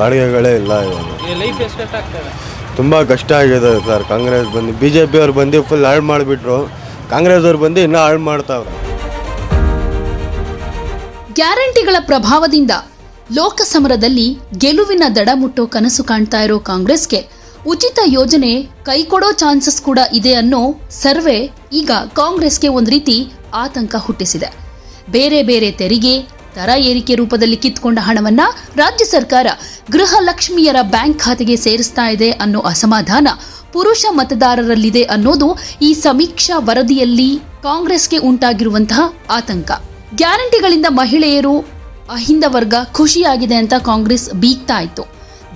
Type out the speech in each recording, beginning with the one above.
ಬಾಡಿಗೆಗಳೇ ಇಲ್ಲ ಇವಾಗ. ಲೈಫ್ ಎಷ್ಟು ಕಷ್ಟ ಆಗ್ತದೆ? ತುಂಬ ಕಷ್ಟ ಆಗಿದೆ ಸರ್. ಕಾಂಗ್ರೆಸ್ ಬಂದು ಬಿ ಜೆ ಪಿ ಅವ್ರು ಬಂದು ಫುಲ್ ಹಾಳು ಮಾಡಿಬಿಟ್ರು. ಕಾಂಗ್ರೆಸ್ ಅವ್ರು ಬಂದು ಇನ್ನೂ ಹಾಳು ಮಾಡ್ತಾವ್ರೆ. ಗ್ಯಾರಂಟಿಗಳ ಪ್ರಭಾವದಿಂದ ಲೋಕಸಮರದಲ್ಲಿ ಗೆಲುವಿನ ದಡ ಮುಟ್ಟೋ ಕನಸು ಕಾಣ್ತಾ ಇರೋ ಕಾಂಗ್ರೆಸ್ಗೆ ಉಚಿತ ಯೋಜನೆ ಕೈಕೊಡೋ ಚಾನ್ಸಸ್ ಕೂಡ ಇದೆ ಅನ್ನೋ ಸರ್ವೆ ಈಗ ಕಾಂಗ್ರೆಸ್ಗೆ ಒಂದು ರೀತಿ ಆತಂಕ ಹುಟ್ಟಿಸಿದೆ. ಬೇರೆ ಬೇರೆ ತೆರಿಗೆ ದರ ಏರಿಕೆ ರೂಪದಲ್ಲಿ ಕಿತ್ಕೊಂಡ ಹಣವನ್ನ ರಾಜ್ಯ ಸರ್ಕಾರ ಗೃಹ ಲಕ್ಷ್ಮಿಯರ ಬ್ಯಾಂಕ್ ಖಾತೆಗೆ ಸೇರಿಸ್ತಾ ಇದೆ ಅನ್ನೋ ಅಸಮಾಧಾನ ಪುರುಷ ಮತದಾರರಲ್ಲಿದೆ ಅನ್ನೋದು ಈ ಸಮೀಕ್ಷಾ ವರದಿಯಲ್ಲಿ ಕಾಂಗ್ರೆಸ್ಗೆ ಉಂಟಾಗಿರುವಂತಹ ಆತಂಕ. ಗ್ಯಾರಂಟಿಗಳಿಂದ ಮಹಿಳೆಯರು ಅಹಿಂದ ವರ್ಗ ಖುಷಿಯಾಗಿದೆ ಅಂತ ಕಾಂಗ್ರೆಸ್ ಬೀಗ್ತಾ ಇತ್ತು.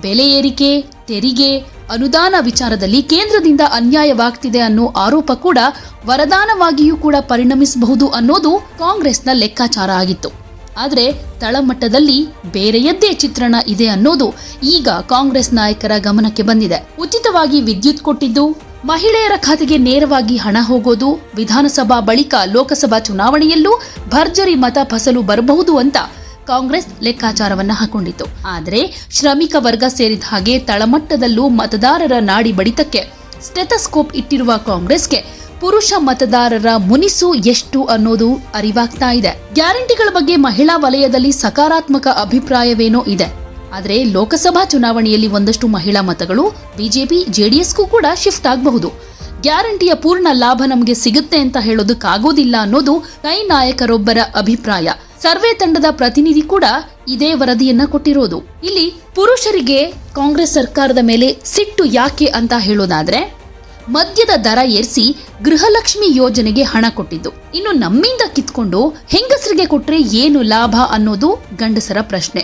ಬೆಲೆ ಏರಿಕೆ, ತೆರಿಗೆ, ಅನುದಾನ ವಿಚಾರದಲ್ಲಿ ಕೇಂದ್ರದಿಂದ ಅನ್ಯಾಯವಾಗ್ತಿದೆ ಅನ್ನೋ ಆರೋಪ ಕೂಡ ವರದಾನವಾಗಿಯೂ ಕೂಡ ಪರಿಣಮಿಸಬಹುದು ಅನ್ನೋದು ಕಾಂಗ್ರೆಸ್ನ ಲೆಕ್ಕಾಚಾರ ಆಗಿತ್ತು. ಆದರೆ ತಳಮಟ್ಟದಲ್ಲಿ ಬೇರೆಯದ್ದೇ ಚಿತ್ರಣ ಇದೆ ಅನ್ನೋದು ಈಗ ಕಾಂಗ್ರೆಸ್ ನಾಯಕರ ಗಮನಕ್ಕೆ ಬಂದಿದೆ. ಉಚಿತವಾಗಿ ವಿದ್ಯುತ್ ಕೊಟ್ಟಿದ್ದು, ಮಹಿಳೆಯರ ಖಾತೆಗೆ ನೇರವಾಗಿ ಹಣ ಹೋಗೋದು, ವಿಧಾನಸಭಾ ಬಳಿಕ ಲೋಕಸಭಾ ಚುನಾವಣೆಯಲ್ಲೂ ಭರ್ಜರಿ ಮತ ಫಸಲು ಬರಬಹುದು ಅಂತ ಕಾಂಗ್ರೆಸ್ ಲೆಕ್ಕಾಚಾರವನ್ನ ಹಾಕೊಂಡಿತ್ತು. ಆದರೆ ಶ್ರಮಿಕ ವರ್ಗ ಸೇರಿದ ಹಾಗೆ ತಳಮಟ್ಟದಲ್ಲೂ ಮತದಾರರ ನಾಡಿ ಬಡಿತಕ್ಕೆ ಸ್ಟೆಥಸ್ಕೋಪ್ ಇಟ್ಟಿರುವ ಕಾಂಗ್ರೆಸ್ಗೆ ಪುರುಷ ಮತದಾರರ ಮುನಿಸು ಎಷ್ಟು ಅನ್ನೋದು ಅರಿವಾಗ್ತಾ ಇದೆ. ಗ್ಯಾರಂಟಿಗಳ ಬಗ್ಗೆ ಮಹಿಳಾ ವಲಯದಲ್ಲಿ ಸಕಾರಾತ್ಮಕ ಅಭಿಪ್ರಾಯವೇನೋ ಇದೆ. ಆದರೆ ಲೋಕಸಭಾ ಚುನಾವಣೆಯಲ್ಲಿ ಒಂದಷ್ಟು ಮಹಿಳಾ ಮತಗಳು ಬಿಜೆಪಿ, ಜೆಡಿಎಸ್ಗೂ ಕೂಡ ಶಿಫ್ಟ್ ಆಗಬಹುದು. ಗ್ಯಾರಂಟಿಯ ಪೂರ್ಣ ಲಾಭ ನಮಗೆ ಸಿಗುತ್ತೆ ಅಂತ ಹೇಳೋದಕ್ಕಾಗೋದಿಲ್ಲ ಅನ್ನೋದು ಕೈ ನಾಯಕರೊಬ್ಬರ ಅಭಿಪ್ರಾಯ. ಸರ್ವೆ ತಂಡದ ಪ್ರತಿನಿಧಿ ಕೂಡ ಇದೇ ವರದಿಯನ್ನ ಕೊಟ್ಟಿರೋದು. ಇಲ್ಲಿ ಪುರುಷರಿಗೆ ಕಾಂಗ್ರೆಸ್ ಸರ್ಕಾರದ ಮೇಲೆ ಸಿಟ್ಟು ಯಾಕೆ ಅಂತ ಹೇಳೋದಾದ್ರೆ ಮದ್ಯದ ದರ ಏರಿಸಿ ಗೃಹಲಕ್ಷ್ಮಿ ಯೋಜನೆಗೆ ಹಣ ಕೊಟ್ಟಿದ್ದು. ಇನ್ನು ನಮ್ಮಿಂದ ಕಿತ್ಕೊಂಡು ಹೆಂಗಸರಿಗೆ ಕೊಟ್ರೆ ಏನು ಲಾಭ ಅನ್ನೋದು ಗಂಡಸರ ಪ್ರಶ್ನೆ.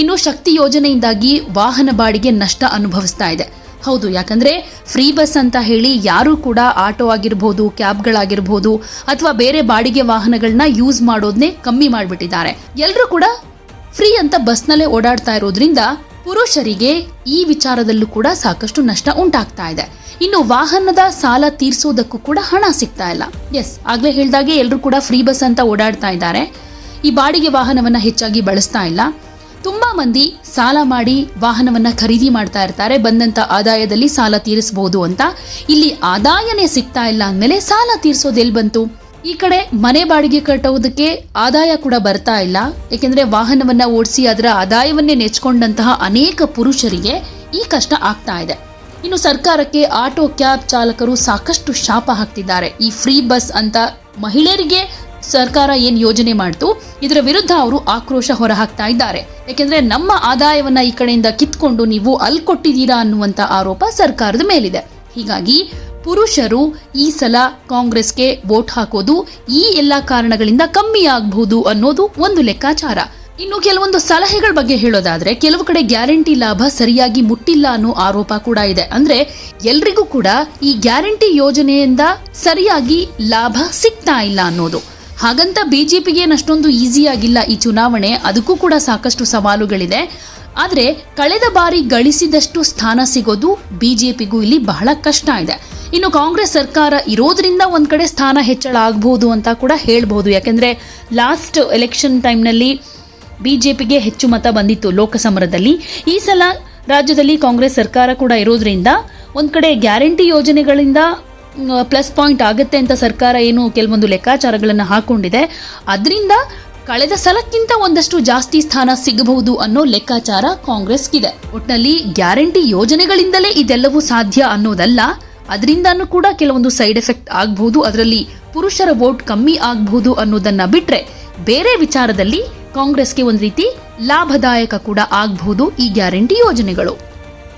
ಇನ್ನು ಶಕ್ತಿ ಯೋಜನೆಯಿಂದಾಗಿ ವಾಹನ ಬಾಡಿಗೆ ನಷ್ಟ ಅನುಭವಿಸ್ತಾ ಇದೆ. ಹೌದು, ಯಾಕಂದ್ರೆ ಫ್ರೀ ಬಸ್ ಅಂತ ಹೇಳಿ ಯಾರು ಕೂಡ ಆಟೋ ಆಗಿರ್ಬೋದು, ಕ್ಯಾಬ್ಗಳಾಗಿರ್ಬೋದು ಅಥವಾ ಬೇರೆ ಬಾಡಿಗೆ ವಾಹನಗಳನ್ನ ಯೂಸ್ ಮಾಡೋದನ್ನೇ ಕಮ್ಮಿ ಮಾಡಿಬಿಟ್ಟಿದ್ದಾರೆ. ಎಲ್ಲರೂ ಕೂಡ ಫ್ರೀ ಅಂತ ಬಸ್ನಲ್ಲೇ ಓಡಾಡ್ತಾ ಇರೋದ್ರಿಂದ ಪುರುಷರಿಗೆ ಈ ವಿಚಾರದಲ್ಲೂ ಕೂಡ ಸಾಕಷ್ಟು ನಷ್ಟ ಉಂಟಾಗ್ತಾ ಇದೆ. ಇನ್ನು ವಾಹನದ ಸಾಲ ತೀರಿಸೋದಕ್ಕೂ ಕೂಡ ಹಣ ಸಿಗ್ತಾ ಇಲ್ಲ. ಎಸ್ ಆಗ್ಲೇ ಹೇಳಿದಾಗೆ ಎಲ್ಲರೂ ಕೂಡ ಫ್ರೀ ಬಸ್ ಅಂತ ಓಡಾಡ್ತಾ ಇದ್ದಾರೆ. ಈ ಬಾಡಿಗೆ ವಾಹನವನ್ನ ಹೆಚ್ಚಾಗಿ ಬಳಸ್ತಾ ಇಲ್ಲ. ತುಂಬಾ ಮಂದಿ ಸಾಲ ಮಾಡಿ ವಾಹನವನ್ನ ಖರೀದಿ ಮಾಡ್ತಾ ಇರ್ತಾರೆ. ಬಂದಂತ ಆದಾಯದಲ್ಲಿ ಸಾಲ ತೀರಿಸಬಹುದು ಅಂತ. ಇಲ್ಲಿ ಆದಾಯನೇ ಸಿಗ್ತಾ ಇಲ್ಲ ಅಂದಮೇಲೆ ಸಾಲ ತೀರಿಸೋದೆಲ್ಲಿ ಬಂತು? ಈ ಕಡೆ ಮನೆ ಬಾಡಿಗೆ ಕಟ್ಟೋದಕ್ಕೆ ಆದಾಯ ಕೂಡ ಬರ್ತಾ ಇಲ್ಲ. ಏಕೆಂದ್ರೆ ವಾಹನವನ್ನ ಓಡಿಸಿ ಅದರ ಆದಾಯವನ್ನೇ ನೆಚ್ಕೊಂಡಂತಹ ಅನೇಕ ಪುರುಷರಿಗೆ ಈ ಕಷ್ಟ ಆಗ್ತಾ ಇದೆ. ಇನ್ನು ಸರ್ಕಾರಕ್ಕೆ ಆಟೋ ಕ್ಯಾಬ್ ಚಾಲಕರು ಸಾಕಷ್ಟು ಶಾಪ ಹಾಕ್ತಿದ್ದಾರೆ. ಈ ಫ್ರೀ ಬಸ್ ಅಂತ ಮಹಿಳೆಯರಿಗೆ ಸರ್ಕಾರ ಏನು ಯೋಜನೆ ಮಾಡ್ತು? ಇದರ ವಿರುದ್ಧ ಅವರು ಆಕ್ರೋಶ ಹೊರಹಾಕ್ತಾ ಇದ್ದಾರೆ. ಯಾಕೆಂದ್ರೆ ನಮ್ಮ ಆದಾಯವನ್ನ ಈ ಕಡೆಯಿಂದ ಕಿತ್ಕೊಂಡು ನೀವು ಅಲ್ಲಿ ಕೊಟ್ಟಿದ್ದೀರಾ ಅನ್ನುವಂತ ಆರೋಪ ಸರ್ಕಾರದ ಮೇಲಿದೆ. ಹೀಗಾಗಿ ಪುರುಷರು ಈ ಸಲ ಕಾಂಗ್ರೆಸ್ಗೆ ವೋಟ್ ಹಾಕೋದು ಈ ಎಲ್ಲಾ ಕಾರಣಗಳಿಂದ ಕಮ್ಮಿ ಆಗಬಹುದು ಅನ್ನೋದು ಒಂದು ಲೆಕ್ಕಾಚಾರ. ಇನ್ನು ಕೆಲವೊಂದು ಸಲಹೆಗಳ ಬಗ್ಗೆ ಹೇಳೋದಾದ್ರೆ, ಕೆಲವು ಕಡೆ ಗ್ಯಾರಂಟಿ ಲಾಭ ಸರಿಯಾಗಿ ಮುಟ್ಟಿಲ್ಲ ಅನ್ನೋ ಆರೋಪ ಕೂಡ ಇದೆ. ಅಂದ್ರೆ ಎಲ್ರಿಗೂ ಕೂಡ ಈ ಗ್ಯಾರಂಟಿ ಯೋಜನೆಯಿಂದ ಸರಿಯಾಗಿ ಲಾಭ ಸಿಗ್ತಾ ಇಲ್ಲ ಅನ್ನೋದು. ಹಾಗಂತ ಬಿಜೆಪಿಗೆ ಅಷ್ಟೊಂದು ಈಸಿ ಆಗಿಲ್ಲ ಈ ಚುನಾವಣೆ, ಅದಕ್ಕೂ ಕೂಡ ಸಾಕಷ್ಟು ಸವಾಲುಗಳಿದೆ. ಆದರೆ, ಕಳೆದ ಬಾರಿ ಗಳಿಸಿದಷ್ಟು ಸ್ಥಾನ ಸಿಗೋದು ಬಿಜೆಪಿಗೂ ಇಲ್ಲಿ ಬಹಳ ಕಷ್ಟ ಇದೆ. ಇನ್ನು ಕಾಂಗ್ರೆಸ್ ಸರ್ಕಾರ ಇರೋದ್ರಿಂದ ಒಂದ್ ಕಡೆ ಸ್ಥಾನ ಹೆಚ್ಚಳ ಆಗಬಹುದು ಅಂತ ಕೂಡ ಹೇಳ್ಬಹುದು. ಯಾಕೆಂದ್ರೆ ಲಾಸ್ಟ್ ಎಲೆಕ್ಷನ್ ಟೈಮ್ನಲ್ಲಿ ಬಿಜೆಪಿಗೆ ಹೆಚ್ಚು ಮತ ಬಂದಿತ್ತು ಲೋಕಸಮರದಲ್ಲಿ. ಈ ಸಲ ರಾಜ್ಯದಲ್ಲಿ ಕಾಂಗ್ರೆಸ್ ಸರ್ಕಾರ ಕೂಡ ಇರೋದ್ರಿಂದ ಒಂದ್ ಕಡೆ ಗ್ಯಾರಂಟಿ ಯೋಜನೆಗಳಿಂದ ಪ್ಲಸ್ ಪಾಯಿಂಟ್ ಆಗುತ್ತೆ ಅಂತ ಸರ್ಕಾರ ಏನು ಕೆಲವೊಂದು ಲೆಕ್ಕಾಚಾರಗಳನ್ನು ಹಾಕೊಂಡಿದೆ. ಅದರಿಂದ ಕಳೆದ ಸಲಕ್ಕಿಂತ ಒಂದಷ್ಟು ಜಾಸ್ತಿ ಸ್ಥಾನ ಸಿಗಬಹುದು ಅನ್ನೋ ಲೆಕ್ಕಾಚಾರ ಕಾಂಗ್ರೆಸ್ಗಿದೆ. ಒಟ್ನಲ್ಲಿ ಗ್ಯಾರಂಟಿ ಯೋಜನೆಗಳಿಂದಲೇ ಇದೆಲ್ಲವೂ ಸಾಧ್ಯ ಅನ್ನೋದಲ್ಲ. ಅದರಿಂದನೂ ಕೂಡ ಕೆಲವೊಂದು ಸೈಡ್ ಎಫೆಕ್ಟ್ ಆಗಬಹುದು ಅದರಲ್ಲಿ ಪುರುಷರ ವೋಟ್ ಕಮ್ಮಿ ಆಗಬಹುದು ಅನ್ನೋದನ್ನ ಬಿಟ್ರೆ ಬೇರೆ ವಿಚಾರದಲ್ಲಿ ಕಾಂಗ್ರೆಸ್ಗೆ ಒಂದು ರೀತಿ ಲಾಭದಾಯಕ ಕೂಡ ಆಗಬಹುದು ಈ ಗ್ಯಾರಂಟಿ ಯೋಜನೆಗಳು.